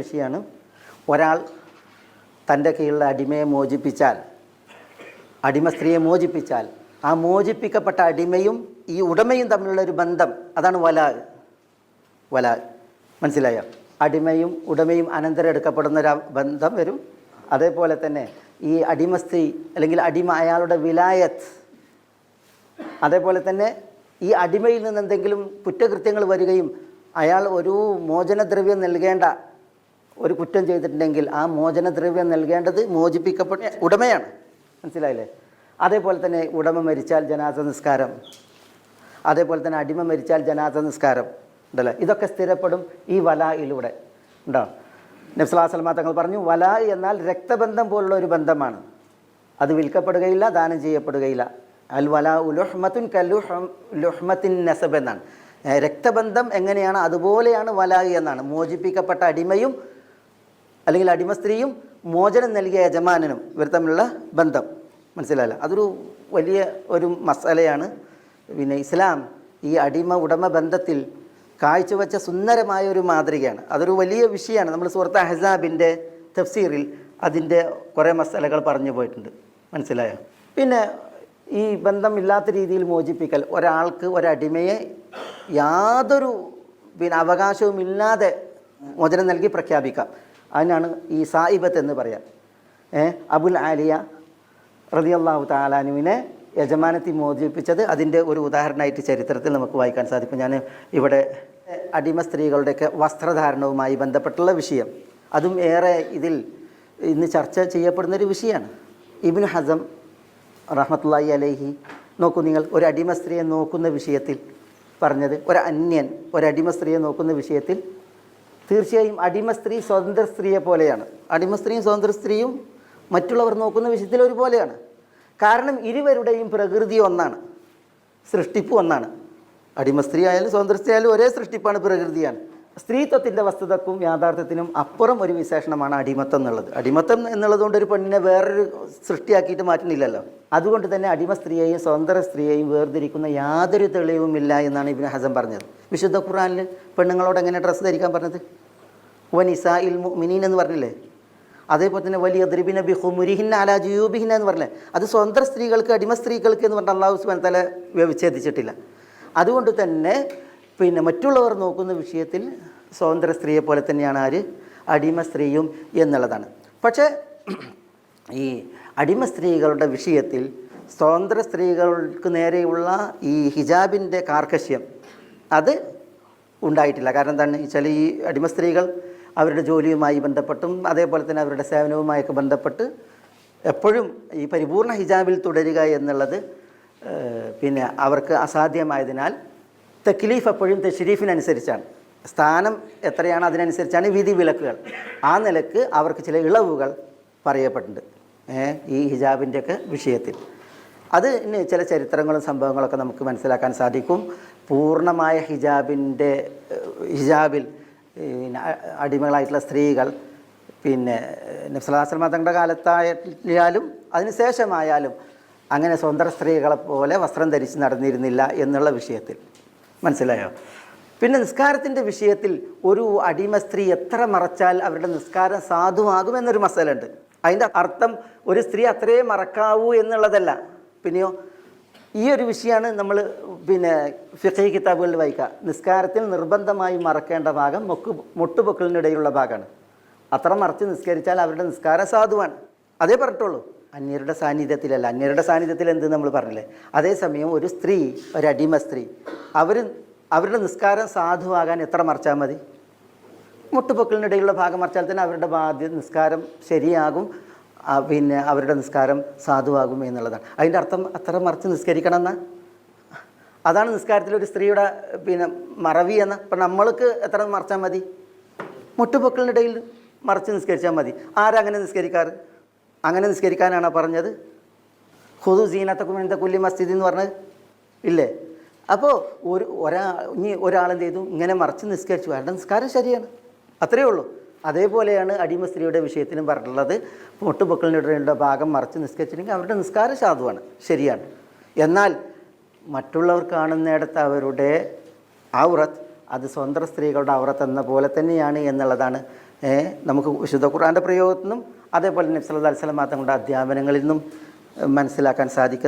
വിഷയമാണ്. ഒരാൾ തന്റെ കീഴിലുള്ള അടിമയെ മോചിപ്പിച്ചാൽ അടിമ സ്ത്രീയെ മോചിപ്പിച്ചാൽ ആ മോചിപ്പിക്കപ്പെട്ട അടിമയും ഈ ഉടമയും തമ്മിലുള്ള ഒരു ബന്ധം അതാണ് വലാ വലാ മനസ്സിലായോ? അടിമയും ഉടമയും അനന്തരം എടുക്കപ്പെടുന്ന ഒരു ബന്ധം വരും. അതേപോലെ തന്നെ ഈ അടിമ സ്ത്രീ അല്ലെങ്കിൽ അടിമ അയാളുടെ വിലായത്ത് അതേപോലെ തന്നെ ഈ അടിമയിൽ നിന്ന് എന്തെങ്കിലും കുറ്റകൃത്യങ്ങൾ വരികയും അയാൾ ഒരു മോചനദ്രവ്യം നൽകേണ്ട ഒരു കുറ്റം ചെയ്തിട്ടുണ്ടെങ്കിൽ ആ മോചനദ്രവ്യം നൽകേണ്ടത് മോചിപ്പിക്കപ്പെട്ട ഉടമയാണ്. മനസ്സിലായില്ലേ? അതേപോലെ തന്നെ ഉടമ മരിച്ചാൽ ജനാസ നിസ്കാരം. അതേപോലെ തന്നെ അടിമ മരിച്ചാൽ ജനാസ നിസ്കാരം. ഉണ്ടല്ലേ? ഇതൊക്കെ സ്ഥിരപ്പെടും ഈ വലായിലൂടെ. ഉണ്ടോ? നബ്സലാസ്ലമ തങ്ങൾ പറഞ്ഞു വല എന്നാൽ രക്തബന്ധം പോലുള്ള ഒരു ബന്ധമാണ്. അത് വിൽക്കപ്പെടുകയില്ല ദാനം ചെയ്യപ്പെടുകയില്ല. അൽ വല ഉലുഹ്മത്തുൻ കല്ലുഹ്മത്തിൻ നസബ് എന്നാണ്. രക്തബന്ധം എങ്ങനെയാണ്? അതുപോലെയാണ് വലായി എന്നാണ്. മോചിപ്പിക്കപ്പെട്ട അടിമയും അല്ലെങ്കിൽ അടിമ സ്ത്രീയും മോചനം നൽകിയ യജമാനനും ഇവർ തമ്മിലുള്ള ബന്ധം. മനസ്സിലായില്ല? അതൊരു വലിയ ഒരു മസാലയാണ്. പിന്നെ ഇസ്ലാം ഈ അടിമ ഉടമ ബന്ധത്തിൽ കാഴ്ചവെച്ച സുന്ദരമായ ഒരു മാതൃകയാണ്. അതൊരു വലിയ വിഷയമാണ്. നമ്മൾ സുഹൃത്ത് അഹസാബിന്റെ തഫ്സീറിൽ അതിന്റെ കുറേ മസാലകൾ പറഞ്ഞു പോയിട്ടുണ്ട്. മനസ്സിലായോ? പിന്നെ ഈ ബന്ധം ഇല്ലാത്ത രീതിയിൽ മോചിപ്പിക്കൽ. ഒരാൾക്ക് ഒരടിമയെ യാതൊരു പിന്നെ അവകാശവും ഇല്ലാതെ മോചനം നൽകി പ്രഖ്യാപിക്കാം. അതിനാണ് ഈ സായിബത്ത് എന്ന് പറയാം. അബുൽ ആലിയ റതിയല്ലാഹു താലാനുവിനെ യജമാനത്തി മോചിപ്പിച്ചത് അതിന്റെ ഒരു ഉദാഹരണമായിട്ട് ചരിത്രത്തിൽ നമുക്ക് വായിക്കാൻ സാധിക്കും. ഞാൻ ഇവിടെ അടിമ സ്ത്രീകളുടെയൊക്കെ വസ്ത്രധാരണവുമായി ബന്ധപ്പെട്ടുള്ള വിഷയം. അതും ഏറെ ഇതിൽ ഇന്ന് ചർച്ച ചെയ്യപ്പെടുന്നൊരു വിഷയമാണ്. ഇബിൻ ഹസം റഹ്മത്തുള്ളാഹി അലേഹി നോക്കൂ നിങ്ങൾ ഒരു അടിമ സ്ത്രീയെ നോക്കുന്ന വിഷയത്തിൽ പറഞ്ഞത് ഒരു അന്യൻ ഒരു അടിമ സ്ത്രീയെ നോക്കുന്ന വിഷയത്തിൽ തീർച്ചയായും അടിമ സ്ത്രീ സ്വതന്ത്ര സ്ത്രീയെ പോലെയാണ്. അടിമ സ്ത്രീയും സ്വതന്ത്ര സ്ത്രീയും മറ്റുള്ളവർ നോക്കുന്ന വിഷയത്തിൽ ഒരുപോലെയാണ്. കാരണം ഇരുവരുടെയും പ്രകൃതി ഒന്നാണ്. സൃഷ്ടിപ്പ് ഒന്നാണ്. അടിമ സ്ത്രീ ആയാലും സ്വതന്ത്ര സ്ത്രീ ആയാലും ഒരേ സൃഷ്ടിപ്പാണ് പ്രകൃതിയാണ്. സ്ത്രീത്വത്തിന്റെ വസ്തുതക്കും യാഥാർത്ഥ്യത്തിനും അപ്പുറം ഒരു വിശേഷണമാണ് അടിമത്തം എന്നുള്ളത്. അടിമത്തം എന്നുള്ളതുകൊണ്ട് ഒരു പെണ്ണിനെ വേറൊരു സൃഷ്ടിയാക്കിയിട്ട് മാറ്റുന്നില്ലല്ലോ. അതുകൊണ്ട് തന്നെ അടിമ സ്ത്രീയെയും സ്വതന്ത്ര സ്ത്രീയെയും വേർതിരിക്കുന്ന യാതൊരു തെളിവുമില്ല എന്നാണ് ഇബിൻ ഹസൻ പറഞ്ഞത്. വിശുദ്ധ ഖുറാനിൽ പെണ്ണുങ്ങളോട് എങ്ങനെ ഡ്രസ്സ് ധരിക്കാൻ പറഞ്ഞത്? വനിസാ ഇൽ മുഅ്മിനീൻ എന്ന് പറഞ്ഞില്ലേ? അതേപോലെ തന്നെ വലിയ ദ്രിബി നബി മുരിഹിൻ അലാ ജുയൂബിഹിൻ എന്ന് പറഞ്ഞില്ലേ? അത് സ്വന്തം സ്ത്രീകൾക്ക് അടിമ സ്ത്രീകൾക്ക് എന്ന് പറഞ്ഞാൽ അള്ളാഹു സുബാൻ തല വിച്ഛേദിച്ചിട്ടില്ല അതുകൊണ്ട് തന്നെ പിന്നെ മറ്റുള്ളവർ നോക്കുന്ന വിഷയത്തിൽ സ്വതന്ത്ര സ്ത്രീയെ പോലെ തന്നെയാണ് ആര്? അടിമ സ്ത്രീയും എന്നുള്ളതാണ്. പക്ഷേ ഈ അടിമ സ്ത്രീകളുടെ വിഷയത്തിൽ സ്വതന്ത്ര സ്ത്രീകൾക്ക് നേരെയുള്ള ഈ ഹിജാബിന്റെ കാർക്കശ്യം അത് ഉണ്ടായിട്ടില്ല. കാരണം എന്താണ്? വെച്ചാൽ ഈ അടിമ സ്ത്രീകൾ അവരുടെ ജോലിയുമായി ബന്ധപ്പെട്ടും അതേപോലെ തന്നെ അവരുടെ സേവനവുമായൊക്കെ ബന്ധപ്പെട്ട് എപ്പോഴും ഈ പരിപൂർണ ഹിജാബിൽ തുടരുക എന്നുള്ളത് പിന്നെ അവർക്ക് അസാധ്യമായതിനാൽ തെക്ലീഫ് എപ്പോഴും തെഷരീഫിനനുസരിച്ചാണ് സ്ഥാനം എത്രയാണ് അതിനനുസരിച്ചാണ് വിധി വിലക്കുകൾ. ആ നിലയ്ക്ക് അവർക്ക് ചില ഇളവുകൾ പറയപ്പെട്ടിട്ടുണ്ട് ഈ ഹിജാബിന്റെയൊക്കെ വിഷയത്തിൽ. അത് ഇനി ചില ചരിത്രങ്ങളും സംഭവങ്ങളൊക്കെ നമുക്ക് മനസ്സിലാക്കാൻ സാധിക്കും. പൂർണമായ ഹിജാബിന്റെ ഹിജാബിൽ പിന്നെ അടിമകളായിട്ടുള്ള സ്ത്രീകൾ പിന്നെ നബ്സലാസ്ലമ തങ്ങളുടെ കാലത്തായാലും അതിനുശേഷമായാലും അങ്ങനെ സ്വന്തം സ്ത്രീകളെ പോലെ വസ്ത്രം ധരിച്ച് നടന്നിരുന്നില്ല എന്നുള്ള വിഷയത്തിൽ. മനസ്സിലായോ? പിന്നെ നിസ്കാരത്തിന്റെ വിഷയത്തിൽ ഒരു അടിമ സ്ത്രീ എത്ര മറച്ചാൽ അവരുടെ നിസ്കാരം സാധുവാകും എന്നൊരു മസലുണ്ട് അതിന്റെ അർത്ഥം ഒരു സ്ത്രീ അത്രയും മറക്കാവൂ എന്നുള്ളതല്ല. പിന്നെയോ ഈ ഒരു വിഷയമാണ് നമ്മൾ പിന്നെ ഫിഖി കിതാബുകളിൽ വായിക്കുക. നിസ്കാരത്തിൽ നിർബന്ധമായി മറക്കേണ്ട ഭാഗം മൊക്ക് മുട്ടുപൊക്കലിനിടയിലുള്ള ഭാഗമാണ്. അത്ര മറച്ച് നിസ്കരിച്ചാൽ അവരുടെ നിസ്കാരം സാധുവാണ്. അതേ പറഞ്ഞിട്ടുള്ളൂ. അന്യരുടെ സാന്നിധ്യത്തിലല്ല. അന്യരുടെ സാന്നിധ്യത്തിൽ എന്ത് നമ്മൾ പറഞ്ഞില്ലേ? അതേസമയം ഒരു സ്ത്രീ ഒരു അടിമ സ്ത്രീ അവർ അവരുടെ നിസ്കാരം സാധുവാകാൻ എത്ര മറച്ചാൽ മതി? മുട്ടുപൊക്കലിനിടയിലുള്ള ഭാഗം മറിച്ചാൽ തന്നെ അവരുടെ ബാധ്യ നിസ്കാരം ശരിയാകും. പിന്നെ അവരുടെ നിസ്കാരം സാധുവാകും എന്നുള്ളതാണ്. അതിന്റെ അർത്ഥം അത്ര മറിച്ച് നിസ്കരിക്കണം എന്ന അതാണ് നിസ്കാരത്തിൽ ഒരു സ്ത്രീയുടെ പിന്നെ മറവി എന്ന ഇപ്പം നമ്മൾക്ക് എത്ര മറച്ചാൽ മതി? മുട്ടുപൊക്കളിനിടയിൽ മറച്ച് നിസ്കരിച്ചാൽ മതി. ആരങ്ങനെ നിസ്കരിക്കാറ്? അങ്ങനെ നിസ്കരിക്കാനാണോ പറഞ്ഞത്? ഹുദു സീനത്തക്കും എന്താ കുല്ലി മസ്ജിദ് എന്ന് പറഞ്ഞത് ഇല്ലേ? അപ്പോൾ ഒരു ഒരാ ഇനി ഒരാളെന്ത് ചെയ്തു? ഇങ്ങനെ മറച്ച് നിസ്കരിച്ചു. അവരുടെ നിസ്കാരം ശരിയാണ്. അത്രയേ ഉള്ളൂ. അതേപോലെയാണ് അടിമ സ്ത്രീയുടെ വിഷയത്തിലും പറഞ്ഞിട്ടുള്ളത്. മുട്ടുപൊക്കലിനിടയിലുള്ള ഭാഗം മറച്ച് നിസ്കരിച്ചില്ലെങ്കിൽ അവരുടെ നിസ്കാര സാധുവാണ്. ശരിയാണ്. എന്നാൽ മറ്റുള്ളവർ കാണുന്നിടത്ത് അവരുടെ ഔറത്ത്. അത് സ്വന്തം സ്ത്രീകളുടെ ഔറത്ത് എന്ന പോലെ തന്നെയാണ് എന്നുള്ളതാണ് നമുക്ക് വിശുദ്ധ ഖുർആന്റെ പ്രയോഗത്തിൽ നിന്നും അതേപോലെ നബ്സല്ലാ അലിസ്ലാം തങ്ങളുടെ അധ്യാപനങ്ങളിൽ നിന്നും മനസ്സിലാക്കാൻ സാധിക്കും